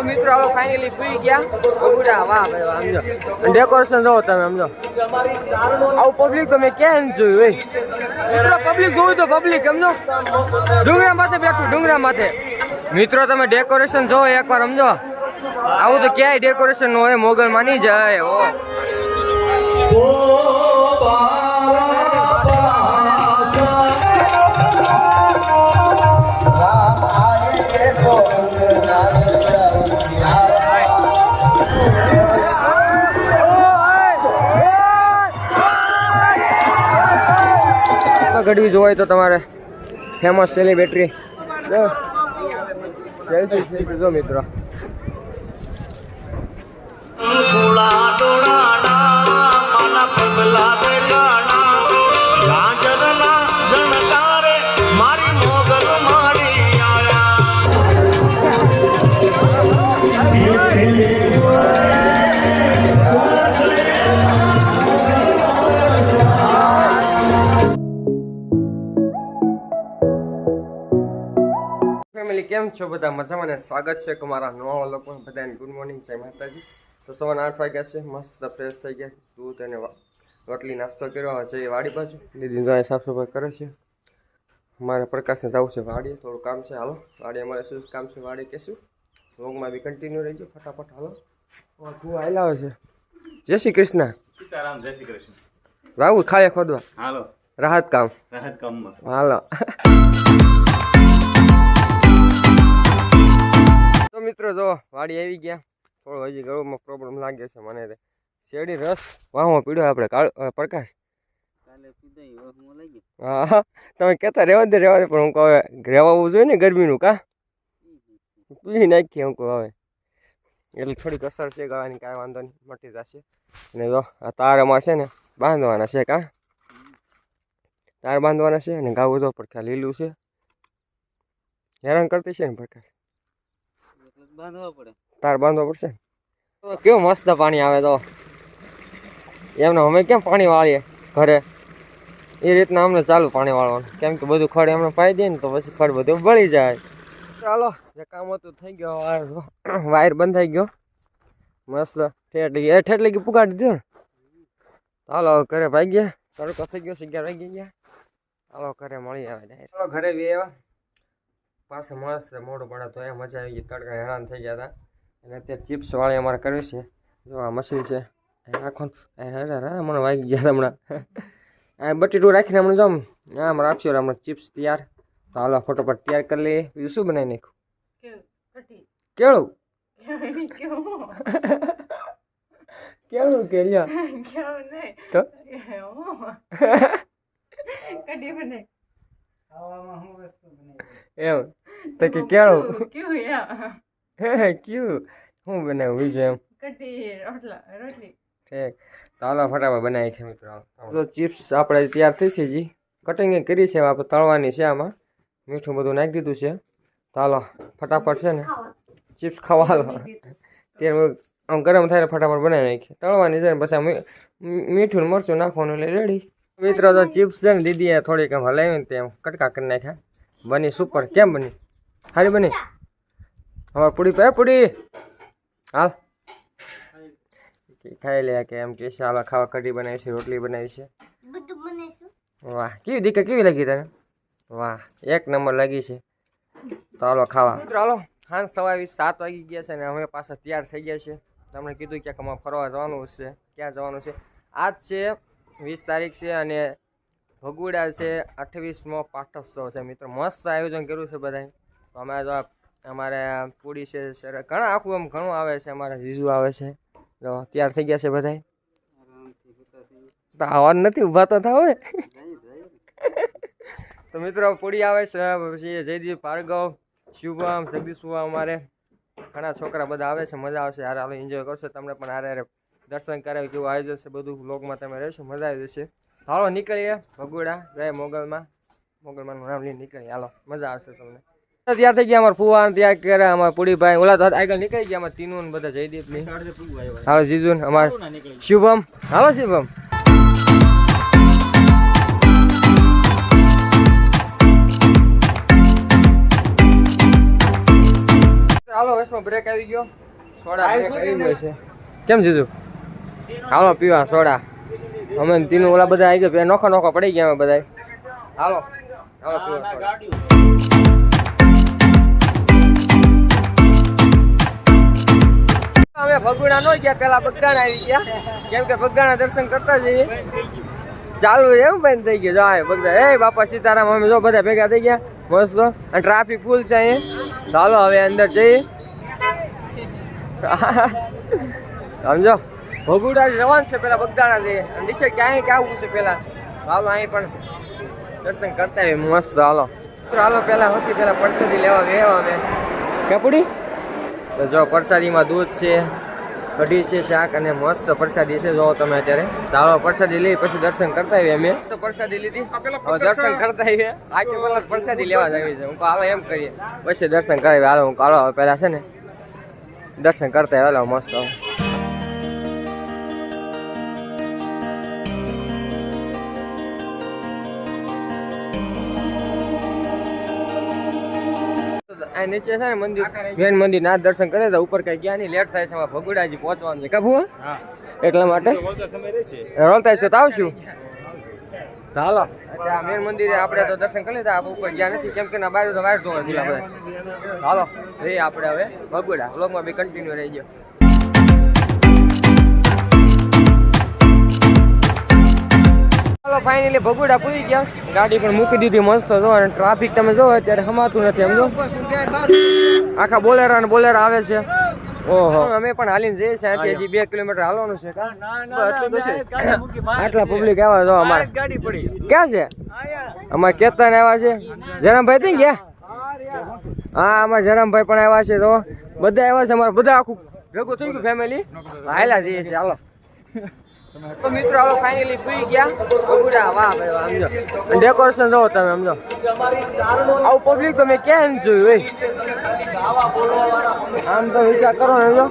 તો મિત્રો હવે ફાઇનલી પી ગયા. બગુડા વાહ ભાઈ, વાહ, સમજો. ડેકોરેશન જોવો તમે, સમજો. આવું પબ્લિક તો મેં ક્યાં જોયું હોય મિત્રો પબ્લિક જોવું તો પબ્લિક સમજો. ડુંગરા માથે બેઠું, ડુંગરા માથે. મિત્રો, તમે ડેકોરેશન જોવો એકવાર, સમજો. આવું તો ક્યાંય ડેકોરેશનનું હોય, મોગલ માની જાય ઓ ગઢવી જોવાય તો તમારે ફેમસ સેલિબ્રિટી સેલ્ફી સેલ્ફી જો મિત્રો. ફૂલા ડોળાના મન પગલા કેમ છો બધા? મજામાં ને? સ્વાગત છે કે મારા નવા લોકો બધાને. ગુડ મોર્નિંગ જય માતાજી. તો સવારના આઠ વાગ્યા છે. મસ્ત ફ્રેશ થઈ ગયા. દૂધ અને રોટલી નાસ્તો કર્યો. જઈએ વાડી બાજુ. દીદી અહીં સાફ સફાઈ કરે છે. મારે પ્રકાશને જવું છે વાડીએ. થોડું કામ છે. હાલો. વાડીએ અમારે શું કામ છે વાડી કહેશું. લોગમાં બી કન્ટિન્યુ રહીજો. ફટાફટ. હાલો. તું આવેલા છે. જય શ્રી કૃષ્ણ. સીતારામ જય શ્રી કૃષ્ણ. રાહુલ ખાય ખોદવા. હાલો. રાહત કામ. રાહત કામમાં. હાલો. તો મિત્રો જો વાડી આવી ગયા. થોડો હજી ગળુમાં પ્રોબ્લેમ લાગે છે મને તે. શેરડી રસ વાહમાં પીડ્યો આપણે પ્રકાશ. હા હા. તમે કહેતા રહેવા દે રહેવા દે પણ હું કહું હવે રહેવાવું જોઈએ ને ગરમીનું કા? પી નાખીએ હું કહું હવે. એટલે થોડીક અસર છે ગળાની કાંઈ વાંધો નહીં મટી જશે. અને જો આ તારમાં છે ને બાંધવાના છે કા? તાર બાંધવાના છે અને ગાવું તો પડખા લીલું છે. હેરાન કરતી છે ને પ્રકાશ. બાંધવા પડે. તાર બાંધવા પડશે? કેવું મસ્ત પાણી આવે તો. એમને અમે કેમ પાણી વાળીએ ઘરે? એ રીતના અમને ચાલુ પાણી વાળવાનું. કેમ કે બધું ખડ એમને પાઈ દઈએ ને તો પછી ખડ બધું બળી જાય. ચાલો, જે કામ હતું થઈ ગયો વાયર. બંધ થઈ ગયો. મસ્ત. ઠેઠ એ ઠેઠ લગી પુગાડી દીધો ને? ચાલો ઘરે ભાઈ ગયા તડકો થઈ ગયો અગિયાર વાગી ગયા. ચાલો, ઘરે મળી આવે ચાલો, ઘરે બી આવ્યા. પાસે મસ્ત મોઢું પડે તો એ મજા આવી ગઈ. તડકા હેરાન થઈ ગયા હતા. અને અત્યારે ચિપ્સ વાળી અમારે કરવી છે. જો આ મશીન છે. અહીં અરે મને વાગી ગયા હતા હમણાં. આ બટેટું રાખીને હમણાં જો આમ રાખશું હમણાં ચિપ્સ તૈયાર. તો હાલો ફટોફટ તૈયાર કરી લઈએ. બીજું શું બનાવી નાખ્યું? કેળું. કેળું કે લ્યો. તો? એમ? તો કે કેળું? હે હે ક્યું? શું બનાવું બીજું એમ? ઠીક. તો હાલો ફટાફટ બનાવી છે મિત્રો. તો ચિપ્સ આપણે તૈયાર થઈ છે જી. કટિંગ કરી છે આપણે તળવાની છે આમાં. મીઠું બધું નાખી દીધું છે. તો હાલો ફટાફટ છે ને. ચિપ્સ ખાવા હાલો. ત્યારે આમ ગરમ થાય ફટાફટ બનાવી નાખીએ. તળવાની છે ને પછી આમ મીઠું મરચું નાખવાનું એટલે રેડી મિત્રો તો ચિપ્સ છે ને દીદીએ થોડીક આમ હલાવીને તેમ કટકા કરી નાખ્યા. બની સુપર કેમ બની? સારી બની? અમારે પૂડી પે પૂડી હાલ. ખાઈ લે કે એમ કે ચાલો ખાવા કઢી બનાવી છે રોટલી બનાવી છે. વાહ કેવી દીકરી કેવી લાગી તને? વાહ એક નંબર લાગી છે. તો હાલો ખાવા. મિત્રો હાલો. હાંસ થવા આવી સાત વાગી ગયા છે ને અમે પાછા તૈયાર થઈ ગયા છે. તમને કીધું ક્યાંક અમારે ફરવા જવાનું છે ક્યાં જવાનું છે? આજ છે વીસ તારીખ છે અને ભગુડા છે અઠવીસમો પાઠોત્સવ છે. મિત્રો, મસ્ત આયોજન કર્યું છે બધાએ. તો અમે તો અમારે પૂરી છે ઘણા આખું એમ ઘણું આવે છે, અમારા જીજુ આવે છે. તો તૈયાર થઈ ગયા છે બધાએ. તો આવવાનું નથી ઊભા તો થાવ તો મિત્રો, પૂરી આવે છે, પછી જયદીપ ભાર્ગવ, શુભમ, જગદીશ અમારે. ઘણા છોકરા બધા આવે છે, મજા આવશે. હારે હાલો એન્જોય કરશો, તમને પણ હારે હારે દર્શન કરાવી કેવું આયોજન છે બધું બ્લોગમાં તમે રહેશો મજા આવી જશે. હાલો નીકળીએ ભગુડા જય મોગલમાં. મોગલમાંનું નામ લઈને નીકળીએ. હાલો મજા આવશે તમને. ત્યાં થઈ ગયા અમારા ફુવા ત્યાં કરે અમારા પુડીભાઈ. ઓલા તો આગળ નીકળી ગયા અમારા તીનું બધા જયદીપની. હાલો જીજુ ને અમારા શુભમ. હાલો શુભમ. હાલો વર્ષમાં બ્રેક આવી ગયો. સોડા બ્રેક આવી ગયો છે. કેમ જીજુ? હાલો, પીવા, સોડા. અમે તીનું ઓલા બધા આવી ગયા નોખા નોખા પડી ગયા બધા હાલો હાલો, પીવા, સોડા. નો ગયા, પેલા બગદાણા આવી ગયા. કેમ કે બગદાણા દર્શન કરતા જઈએ ચાલુ એમ બંધ થઈ ગયું. જાય બગદા એ બાપા સીતારામ, અમે જો બધા ભેગા થઈ ગયા. મસ્ત. અને ટ્રાફિક ફૂલ છે અહીંયા. ચાલો હવે અંદર જઈએ. સમજો? ભગુડા રવાન છે પેલા બગદાણા જઈએ અને ડિસાઈડ ક્યાંય ક્યાં આવવું છે પેલા. હાલો અહીં પણ દર્શન કરતા હોય મસ્ત હાલો. હાલો પેલા હતી પેલા પરસાદી લેવા ગયા અમે કેપડી? તો જો પ્રસાદીમાં દૂધ છે કઢી છે શાક અને મસ્ત પ્રસાદી છે. જો તમે અત્યારે હાલો પ્રસાદી લઈ પછી દર્શન કરતા આવીએ અમે. તો પ્રસાદી લીધી. હવે દર્શન કરતા આવીએ. આખી પેલા પ્રસાદી લેવા જ આવી છે. હું હાલો એમ કરીએ. પછી દર્શન કરાવીએ. હાલો હું હાલો પહેલા છે ને દર્શન કરતા આવ્યા હાલો મસ્ત. આ નીચે છે ને મંદિર. મેન મંદિર ના દર્શન કરે તો ઉપર કઈ ગયા નહીં. લેટ થાય છે એમાં ભગુડાજી પહોંચવાનું છે. કાબુ એટલા માટે? રોલતા છે. તો આવશું. હાલો. આ મેન મંદિરે આપણે તો દર્શન કરી લીધા. આપણે ઉપર ગયા નથી. કેમ કે ના બાજુ તો વાર જોવા જઈએ આપણે હાલો જઈએ આપણે હવે. ભગુડા. વ્લોગમાં બી કન્ટિન્યુ રહી ગયો. ચાલો ફાઇનલી ભગુડા પૂરી ગયા. ગાડી પણ મૂકી દીધી મસ્ત જો અને ટ્રાફિક તમે જો અત્યારે હમાતું નથી એમ આખા બોલેરા ને બોલેરા આવે છે. ઓહો. અમે પણ હાલીને જઈએ છીએ અહીંથી હજી બે કિલોમીટર હાલવાનું છે કા? એટલું તો છે. આટલા પબ્લિક આવ્યા જો અમારે. ગાડી પડી. ક્યાં છે? અમારે કેતન આવ્યા છે. જયરામભાઈ થઈ ગયા? હા અમારે જયરામભાઈ પણ આવ્યા છે તો બધા આવ્યા છે અમારે બધા આખું. ભેગું થઈ ગયું ફેમિલી હાયલા જઈએ છીએ હાલો. તો મિત્રો હાલો ફાઇનલી પૂરી ગયા. બગુડા વાહ ભાઈ સમજો. ડેકોરેશન જોવો તમે, સમજો. આવું પબ્લિક તમે કેમ જોયું હોય આમ તો વિચાર કરો, સમજો.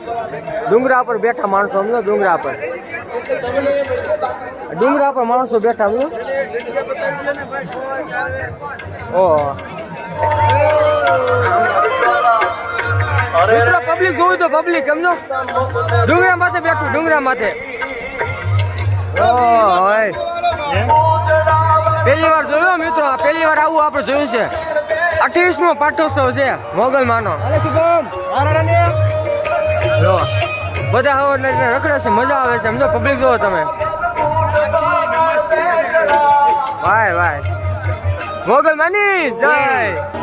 ડુંગરા પર બેઠા માણસો, સમજો, ડુંગરા પર. ડુંગરા પર માણસો બેઠા, સમજો. ઓહો. મિત્રો પબ્લિક જોવું તો પબ્લિક સમજો. ડુંગરા માથે બેઠું, ડુંગરા માથે. પહેલી વાર જોયો મિત્રો, આ પહેલી વાર આવું આપણે જોયું છે. અઠ્યાવીસમો પાઠોત્સવ છે, મોગલ માનો. બધા હવે રખડે છે, મજા આવે છે. સમજો પબ્લિક જોવો તમે. ભાઈ ભાઈ મોગલ માની, જય.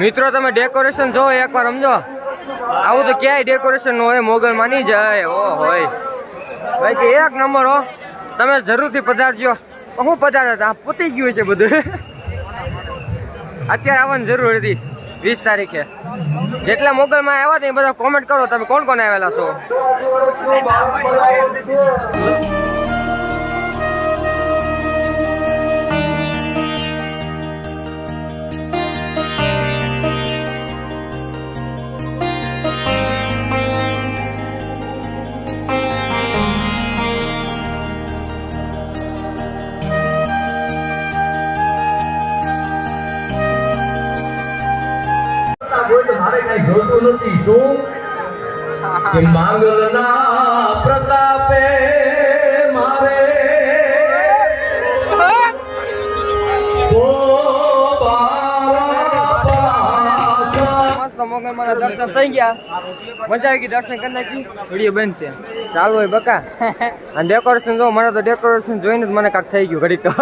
મિત્રો, તમે ડેકોરેશન જોવો એકવાર સમજો. આવું તો ક્યાંય ડેકોરેશન નો હોય, મોગલ માની જાય. ઓ હોય. ભાઈ, કે એક નંબર હો. તમે જરૂરથી પધારજો. હું પધારે? હતા પતી ગયું છે બધું. અત્યારે આવવાની જરૂર હતી, વીસ તારીખે. જેટલા મોગલમાં આવ્યા હતા એ બધા કોમેન્ટ કરો. તમે કોણ કોણ આવેલા છો? જોતું નથી શું? કે માંગલના પ્રતાપે મારે માના દર્શન થઈ ગયા. મજા આવી ગઈ દર્શન કરી નાખી. વીડિયો બંધ છે. ચાલુ હોય બકા. અને ડેકોરેશન જો મને તો ડેકોરેશન જોઈને જ મને કાંક થઈ ગયું ઘડી તો.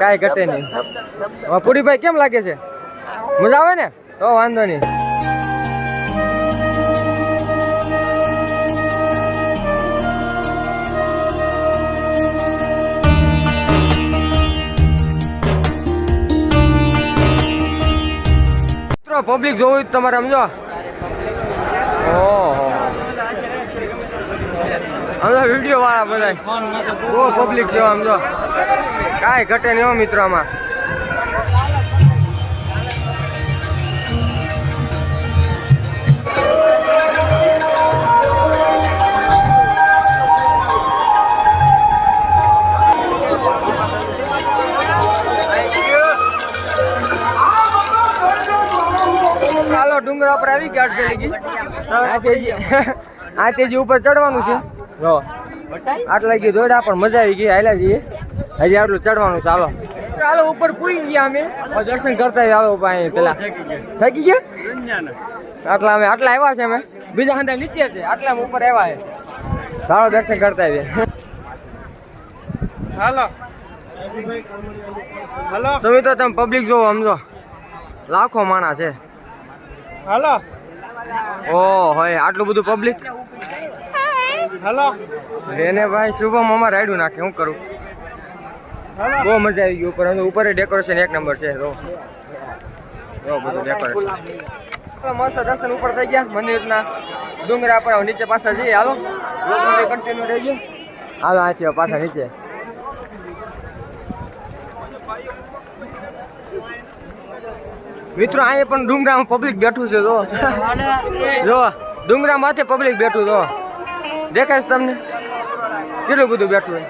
કાંઈ ઘટે નહીં. હવે પૂરીભાઈ કેમ લાગે છે? મજા આવે ને? તો વાંધો નહીં. પબ્લિક જોવું જ તમારે સમજો. ઓહો. સમજો વીડિયો વાળા બધા બહુ પબ્લિક છે સમજો. કાંઈ ઘટે નહીં મિત્રો આમાં સ્ટાર્ટ કરી આવી આ તેજી આ તેજી ઉપર ચડવાનું છે. જો. આટલા ગઈ દોડા પણ મજા આવી ગઈ. હાલ્યા જઈએ હજી આટલું ચડવાનું છે. હાલો. ચાલો ઉપર પૂઈ ગયા અમે. દર્શન કરતા હાલો પાસે પેલા. થકી ગયા. આટલા અમે આટલા આવ્યા છે અમે. બીજા હાંડા નીચે છે. આટલા ઉપર આવ્યા છે. ચાલો દર્શન કરતા આવીએ. હાલો. હાલો. તમે તો તમે પબ્લિક જોવો સમજો. લાખો માણસ છે. હાલો. ઓ હોય આટલું બધું પબ્લિક હાલો. લેને ભાઈ શુભમ અમારે રાયડું નાખે હું કરું? બહુ મજા આવી ગઈ ઉપર. ઉપર ડેકોરેશન એક નંબર છે રો. રો બધું ડેકોરેશન મસ્ત દર્શન ઉપર થઈ ગયા મંદિરના ડુંગરા પર નીચે પાછા જઈએ. હાલો. કન્ટિન્યુ રહી ગયો હાલો હવે પાછા નીચે. મિત્રો, અહીંયા પણ ડુંગરામાં પબ્લિક બેઠું છે, જો. જો ડુંગરા માથે પબ્લિક બેઠું, જો. દેખાય છે તમને? કેટલું બધું બેઠું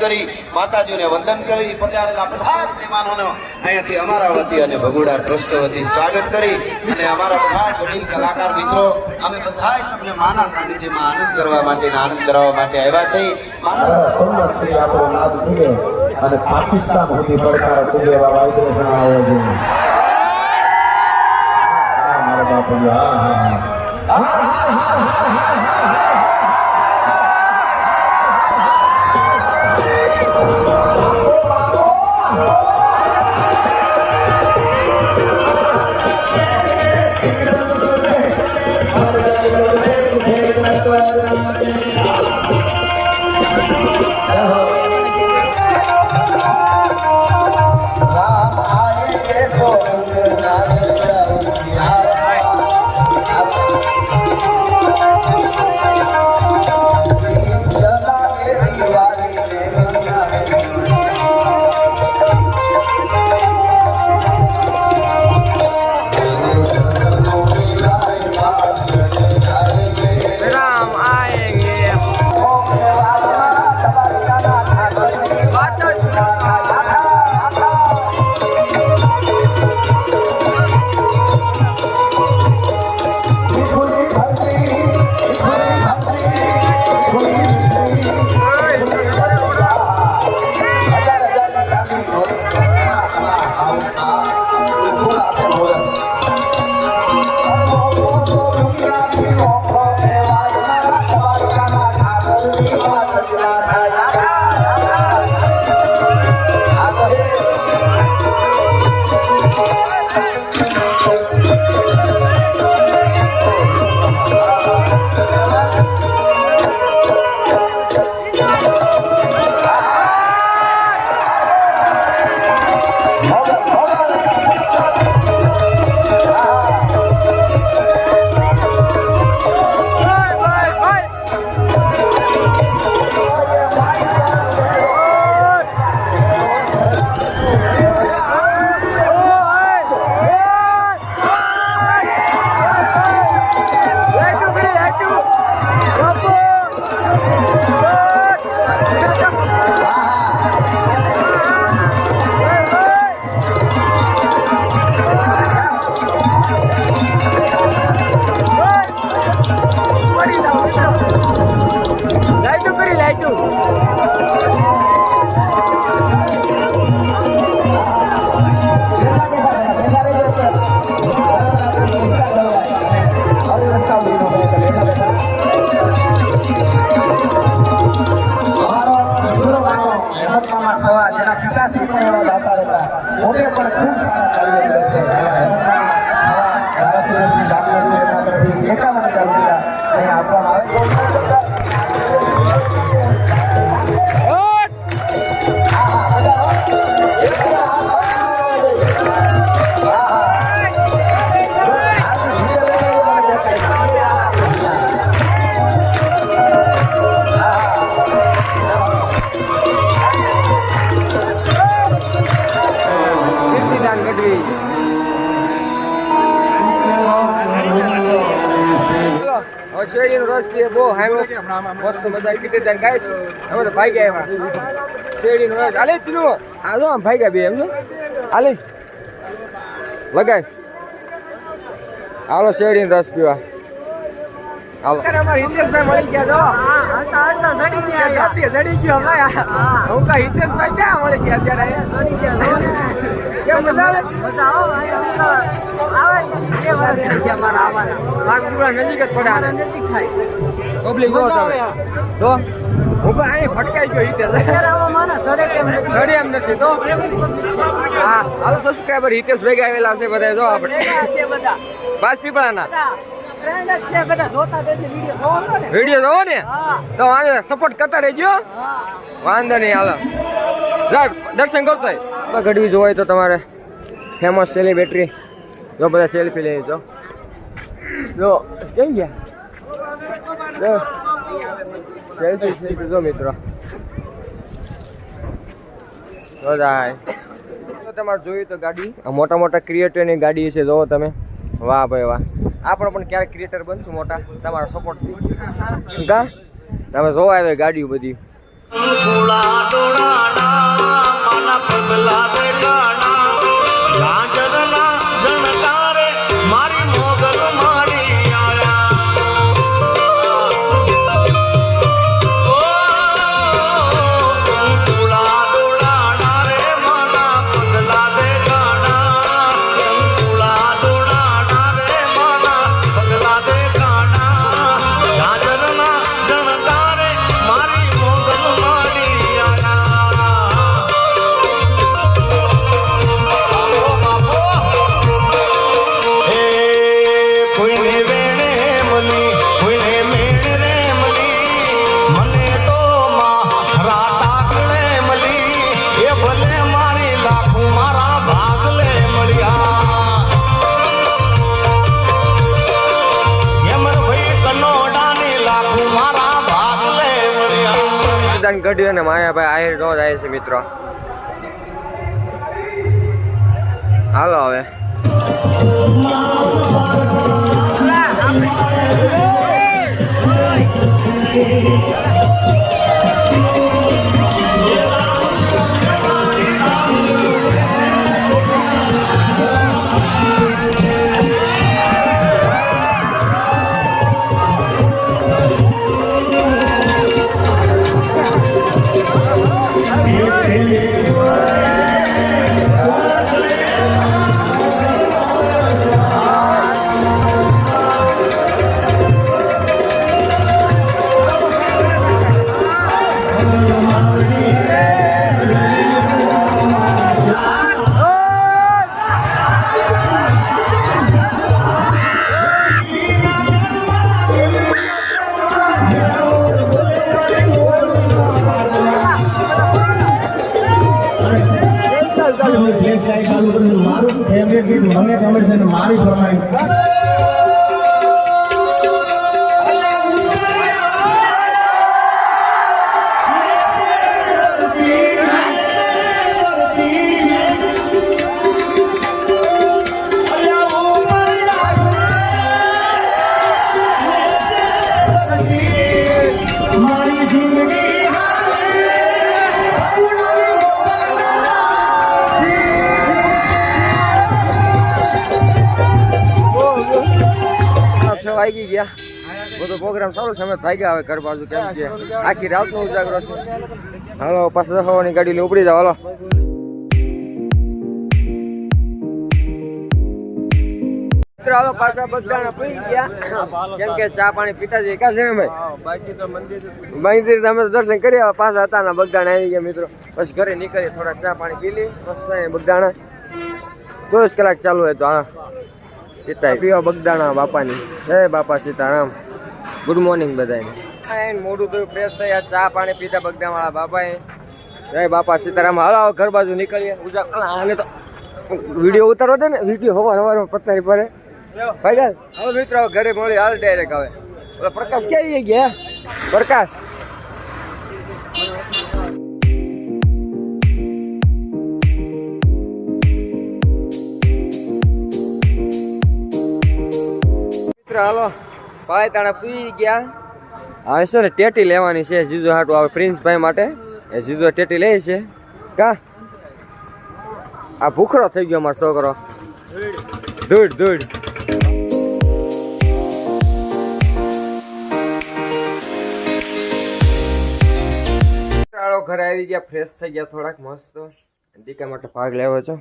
કરી માતાજીને વંદન કરી પધારેલા બધા જ મહેમાનોનો અહીંયાથી અમારા વતી અને ભગુડા ટ્રસ્ટ વતી સ્વાગત કરી. અને અમારા બધા જ વડીલ કલાકાર મિત્રો અમે બધા જ તમને માના સાનિધ્યમાં આનંદ કરવા માટે આનંદ કરાવવા માટે આવ્યા છે. મારા આપણો નાદ પૂરે અને પાકિસ્તાન સુધી પડકાર એવા છે. હા, મારા બાપુ હા હા હા. राम આપવામાં આવે મસ્ત મજા કીધી તાર ગાઈસ અમે તો ભાઈ ગયા એવા. શેરડી નો આલે તીનું. હાલો આમ ભાઈ ગયા બે એમનું. હાલે. લગાય. હાલો શેરડી રસ પીવા. હાલો. અમારા હિતેશભાઈ મળી ગયા ગયો હું. કા હિતેશભાઈ ક્યાં મળી ગયા અત્યારે? જ પબ્લિક બહુ આવે તો હું પણ અહીં ફટકાઈ ગયો હિતેશ સડી એમ નથી તો હા હાલો સબસ્ક્રાઈબર હિતેશ ભેગા આવેલા છે બધા. જો આપણે પાંચ પીપળાના વીડિયો જોવો ને તો વાંધો સપોર્ટ કરતા રહેજો. વાંધો નહીં હાલો. જા દર્શન કરતો ઘડવી જોવાય તો તમારે ફેમસ સેલિબ્રિટી જો બધા સેલ્ફી લઈ જો. જો, કેમ ગયા? સેલ્ફી સેલ્ફી જો મિત્રો. તો તમારે જોયું તો ગાડી. મોટા મોટા ક્રિએટરની ગાડી છે, જોવો તમે. વાહ ભાઈ વાહ. આપણે પણ ક્યારેક ક્રિએટર બનશું મોટા, તમારા સપોર્ટથી કા? તમે જોવા આવે ગાડીઓ બધી. મારી મતદાન કર્યું અને માયાભાઈ આહિર જો જાય છે મિત્રો. હાલો હવે. ફ્લેશ ફેવરેટ ગીત મને ગમે છે અને મારી ફરમાઈશ. બધો પ્રોગ્રામ સારો છે અમે ભાગ્યા આવે ઘર બાજુ કેમ કે આખી રાતનો ઉજાગરો છે. હાલો પાછા સવારની ગાડી લઈને ઉપડી જાવ હાલો. મિત્રો પાછા પી ગયા. કેમ કે ચા પાણી પીતા જઈએ ક્યાં છે ને ભાઈ? મંદિર મંદિર અમે તો દર્શન કરી આવ્યા પાછા હતા ને બગદાણા આવી ગયા મિત્રો. પછી ઘરે નીકળી થોડા ચા પાણી પી લી મસ્ત બગદાણા. ચોવીસ કલાક ચાલુ હોય તો હા. પિતા પીવા બગદાણા બાપાની. જય બાપા સીતારામ. ગુડ મોર્નિંગ બધાને. મોઢું તો ફ્રેશ થયા ચા પાણી પીતા બગદાવાળા બાપાએ. જય બાપા સીતારામ. હાલો આવો ઘર બાજુ નીકળીએ. ઉજા આને તો વીડિયો ઉતારો દે ને. વીડિયો હવાર હવાર પથારી પડે. ભાઈ હવે મિત્રો ઘરે મળી હાલ ડાયરેક્ટ હવે. ઓલા પ્રકાશ ક્યાં ગયા? પ્રકાશ. મિત્ર હાલો. ભાઈ તાણે પી ગયા. હવે છે ને ટેટી લેવાની છે જીજુ હાટું આવે પ્રિન્સભાઈ માટે. એ જીજુ ટેટી લે છે. કા? આ ભૂખરો થઈ ગયો મારો છોકરો. ધૂળ ધૂળ. ઘરે આવી ગયા ફ્રેશ થઈ ગયા થોડાક મસ્ત. દીકા માટે ભાગ લેવો છો.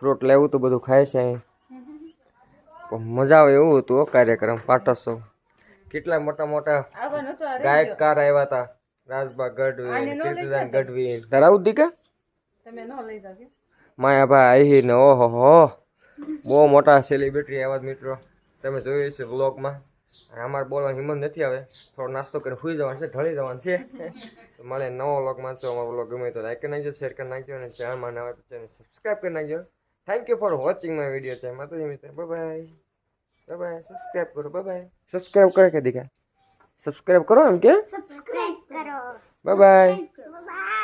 ફ્રૂટ લેવું તો, બધું ખાય છે મજા આવે એવું હતું કાર્યક્રમ પાટોત્સવ કેટલા મોટા મોટા ગાયકકાર આવ્યા હતા રાજબા ગઢવી કીર્તિદાન ગઢવી. ધરાવું દીકા માયાભાઈ આહી ને ઓહો હો. બહુ મોટા સેલિબ્રિટી આવ્યા મિત્રો. તમે જોયું છે વ્લોગમાં અને અમારે બોલવાની હિંમત નથી આવે થોડો નાસ્તો કરીને સુઈ જવાનું છે ઢળી જવાનું છે. તો મળે નવો વ્લોગમાં છો અમારો વ્લોગ ગમે તો લાઈક કરી નાખજો શેર કરી નાખજો અને ચેનલમાં નવા ચેનલ સબસ્ક્રાઈબ કરી નાખજો. Thank you for watching my video છે માતાજી મિત્ર. બાય બાય સબસ્ક્રાઇબ કરો બાય બાય સબસ્ક્રાઇબ કરે કે દીકા સબસ્ક્રાઇબ કરો એમ કે? સબસ્ક્રાઇબ કરો. Bye by